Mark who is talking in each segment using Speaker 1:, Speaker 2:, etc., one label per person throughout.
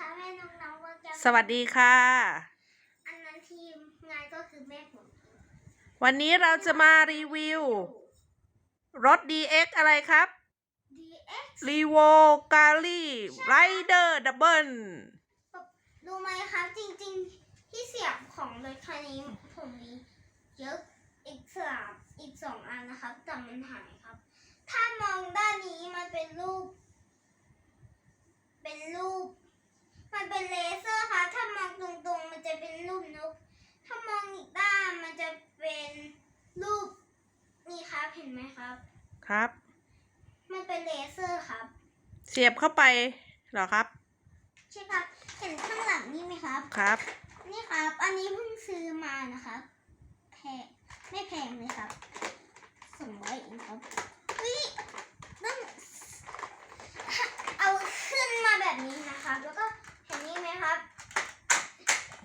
Speaker 1: คะแม่น้องๆว่าจะ
Speaker 2: สวัสดีค่ะ
Speaker 1: อันนั้นทีมงานก็คือแม่ผม
Speaker 2: วันนี้เราจะมารีวิว รถ DX อะไรครับ
Speaker 1: DX
Speaker 2: r e v o g a l i Rider Double
Speaker 1: รู้ไหมคะจริงๆ ที่เสียบของรถคันนี้ผมมีเยอะอีกสามอีกสองอันนะครับแต่มันหายครับ ถ้ามองด้านนี้มันเป็นรูป เป็นรูป มันเป็นเลเซอร์ค่ะ ถ้ามองตรงๆ มันจะเป็นรูปนก ถ้ามองอีกด้านมันจะเป็นรูปนี่ครับเห็นไหมครับ
Speaker 2: ครับ
Speaker 1: มันเป็นเลเซอร์ครับ
Speaker 2: เสียบเข้าไปเหรอครับ
Speaker 1: ใช่ครับ เห็นข้างหลังนี่ไหมครับ
Speaker 2: ครับ
Speaker 1: นี่ครับ อันนี้เพิ่งซื้อมานะครับ แพงไม่แพงเลยครับสองร้อยเองครับเฮ้ยต้องเอาขึ้นมาแบบนี้นะครับ แล้วก็เห็นนี่ไหมครับ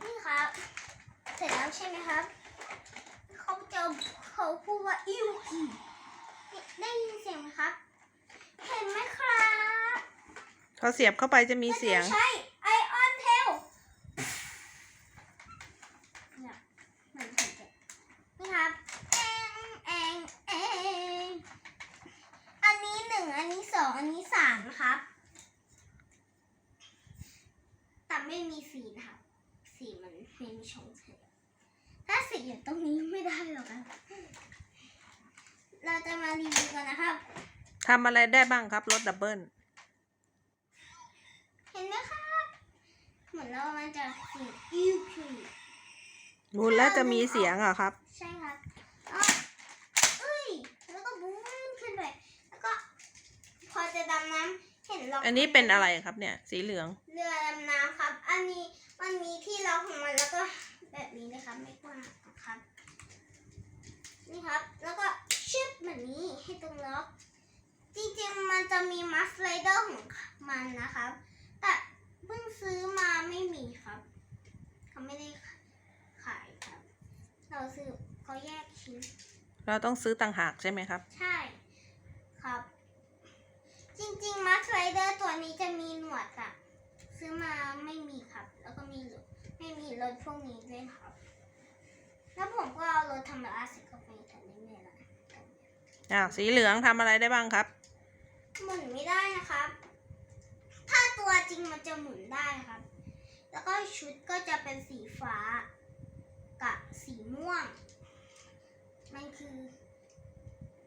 Speaker 1: นี่ครับ เสร็จแล้วใช่ไหมครับ เขาจะเขาพูดว่าอิวอีได้ยินเสียงไหมครับ เห็นไหมครับ
Speaker 2: พ อเสียบเข้าไปจะมีเสียง
Speaker 1: มันจะใช่ไอออนเทลเนี่ยเหมือนผมจะนี่ครับเองเองเองอันนี้หนึ่งอันนี้สองอันนี้สามครับแต่ไม่มีสีนะครับ สีมันไม่มีช่องเสียบถ้าสีอยู่ตรงนี้ไม่ได้หรอกครับเราจะมารีวิวกันนะครับ
Speaker 2: ทำอะไรได้บ้างครับรถดับเบิล
Speaker 1: เห็นไหมครับ เหมือนเรามันจะสีอิวคิว
Speaker 2: หมุนแล้วจะมีเสียงเหรอครับ
Speaker 1: ใช่ครับอ๋อเอ้ย แล้วก็บูมขึ้นไป แล้วก็ พอจะดำน้ำเห็นล็อก
Speaker 2: อันนี้เป็นอะไรครับเนี่ย สีเหลือง
Speaker 1: เรือดำน้ำครับ อันนี้มันมีที่ล็อกของมันแล้วก็แบบนี้เลยครับ ไม่กว้างนะครับ นี่ครับ แล้วก็ชึบแบบนี้ให้ตรงล็อก จริงๆ มันจะมีมัสไลเดอร์ของมันนะครับ แต่ เพิ่งซื้อมาไม่มีครับ เขาไม่ได้ขายครับ เราซื้อเขาแยกชิ้น
Speaker 2: เราต้องซื้อต่างหากใช่ไหมครับ
Speaker 1: ใช่ครับ จริงๆมัสไรเดอร์ตัวนี้จะมีหนวดอะซื้อมาไม่มีครับ แล้วก็มีรถไม่มีรถพวกนี้ด้วยครับ แล้วผมก็เอารถธรรมดาใส่เข้าไปแต่ไม่มีอะไร
Speaker 2: อ้าวสีเหลืองทำอะไรได้บ้างครับ
Speaker 1: หมุนไม่ได้นะครับถ้า ตัวจริงมันจะหมุนได้ครับ แล้วก็ชุดก็จะเป็นสีฟ้า กับสีม่วง มันคือ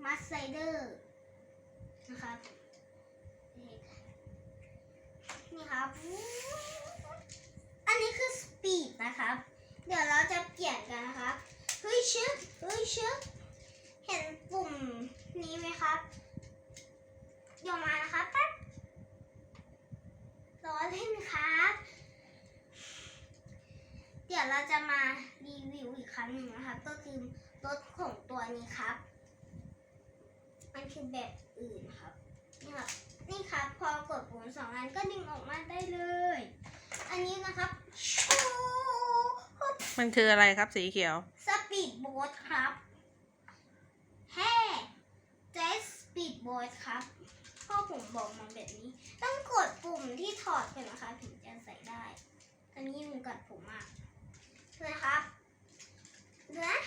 Speaker 1: มัสไซเดอร์นะครับนี่ครับ อันนี้คือสปีดนะครับ เดี๋ยวเราจะเปลี่ยนกันนะครับเฮ้ยชึบเฮ้ยชึบเห็นปุ่มนี้ไหมครับเดี๋ยมานะครับแป๊บ รอเล่นครับ เดี๋ยวเราจะมารีวิวอีกครั้งหนึ่งนะครับ ก็คือรถของตัวนี้ครับ มันคือแบบอื่นครับ นี่ครับ นี่ครับ พอกดปุ่มสองอันก็ดึงออกมาได้เลย อันนี้นะครับชู
Speaker 2: มันคืออะไรครับสีเขียว
Speaker 1: สปีดโบ๊ทครับแฮ่เจสสปีดโบ๊ทครับ พ่อผมบอกมาแบบนี้ ต้องกดปุ่มที่ถอดก่อนนะคะถึงจะใส่ได้อันนี้มันกัดผมมากนะครับเดี๋ยวนะ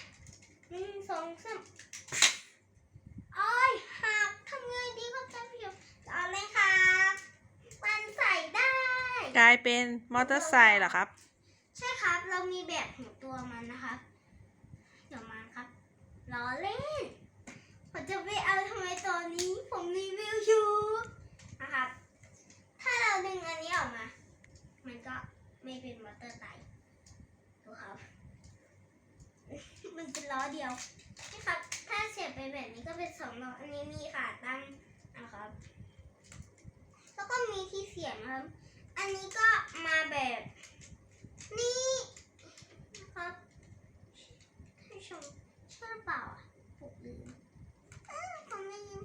Speaker 1: หนึ่งสองสามอ้อยหักทำไงดีครับท่านผู้ชมเอาเลยครับมันใส่ได้
Speaker 2: กลายเป็นมอเตอร์ไซค์เหรอครับ
Speaker 1: ใช่ครับ เรามีแบบของตัวมันนะคะเดี๋ยวมาครับล้อเล่น ผมจะไปเอาทำไมตอนนี้ผมรีวิวอยู่นะครับ ถ้าเราดึงอันนี้ออกมา มันก็ไม่เป็นมอเตอร์ไซค์ดูครับ มันเป็นล้อเดียวนี่ครับ ถ้าเสียบไปแบบนี้ก็เป็นสองล้อ อันนี้มีขาตั้งนะครับ แล้วก็มีที่เสียบนะครับ อันนี้ก็มาแบบนี่นะครับให้ชมใช่หรือเปล่าอะผมลืมอ้าวผมลืม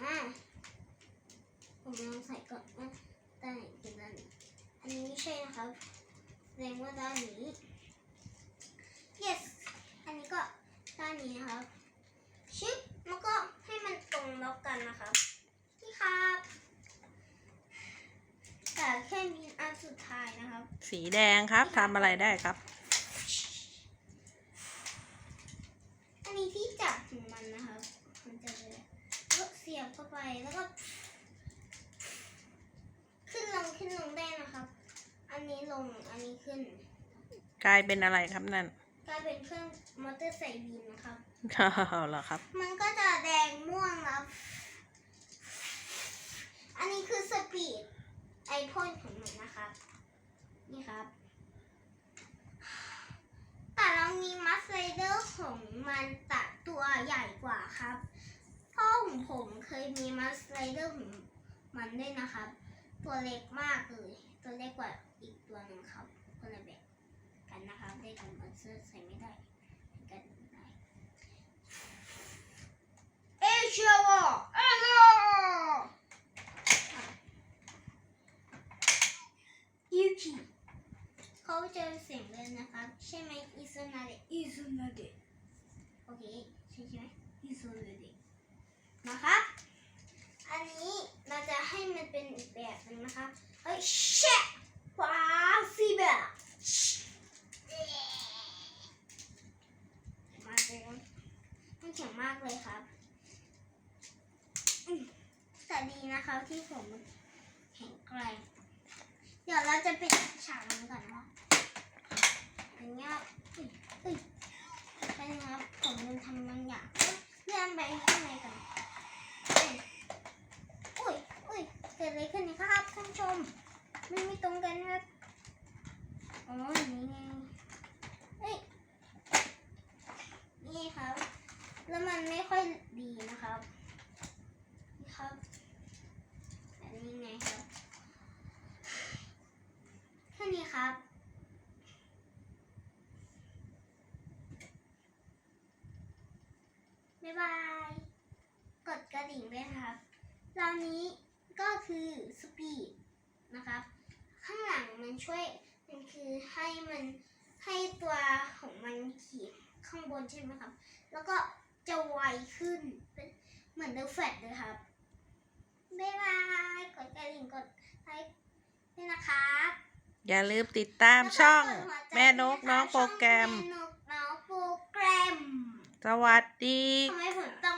Speaker 1: อ่าผมลองใส่ก่อนว่าด้านไหนเป็นด้านไหนอันนี้ไม่ใช่นะครับ แสดงว่าด้านนี้ yes อันนี้ก็ด้านนี้นะครับ ชิปแล้วก็ให้มันตรงล็อกกันนะครับนี่ครับแต่อแค่มีอันสุดท้ายนะครับ
Speaker 2: สีแดงครับทำอะไรได้ครับ
Speaker 1: อันนี้ที่จับของมันนะครับมันจะเลยก็เสียบเข้าไปแล้วก็ ขึ้นลงขึ้นลงได้นะครับอันนี้ล งอันนี้ขึ้น
Speaker 2: กลายเป็นอะไรครับนั่น
Speaker 1: กลายเป็นเครื่องมอเตอร์ไซค์บินนะครับ
Speaker 2: เอาเหรอครับ
Speaker 1: มันก็จะแดงม่วงครับ อันนี้คือสปีดไอพ่นของมันนะครับ นี่ครับ แต่เรามีมัสไ i เดอร์ของมันตัดตัวใหญ่กว่าครับ พ่อของผมเคยมีมัสไ i เดอร์ของมันด้วยนะครับ ตัวเล็กมากเลยตัวเล็กกว่าอีกตัวหนึ่งครับคนละแบบกันนะครับได้กันมัสเตอร์ใส่ไม่ได้กันไม่ได้เอเชียวอะเอโลยูคิเขาเจอเสียงเลยนะครับใช่ไหมอิซุนาเดะอิซุนาเดะโอเคใช่ใช่ไหมอิซุนาเดะนะครับอันนี้เราจะให้มันเป็นอีกแบบ หนึงนะครับเฮ้ยเชะว้าวซีแบบมาเลยมันแข็งมากเลยครับแต่ดีนะคะที่ผมแข็งแกร่งเดี๋ยวเราจะปิดฉากนี้ก่อนนะคะอย่างเงี้ยอุ้ยอุ้ยใช่นะครับผมลืมทำบางอย่างเลื่อนไปข้างในก่อนอุ้ยอุ้ยเกิดอะไรขึ้นนะครับท่านผู้ช มมันไม่ตรงกันครับ อ๋อ นี้ไงเอ้ย นี่ครับ แล้วมันไม่ค่อยดีนะครับครับอันนี้ไงครับแค่นี้ครับบ๊ายบาย กดกระดิ่งด้วยครับตอนนี้ก็คือสปีด นะครับ ข้างหลังมันช่วยมันคือให้มันให้ตัวของมันขี่ข้างบนใช่ไหมครับ แล้วก็จะไวขึ้นเป็นเหมือนเดอะแฟลชเลยครับบ๊ายบายกดกระดิ่งกดไลค์ด้วยนะครับ
Speaker 2: อย่าลืมติดตามช่อง แม่นกน้องโปรแกรม
Speaker 1: แม่นกน้องโปรแกรม
Speaker 2: สวัสดี
Speaker 1: ทำไมผมต้อง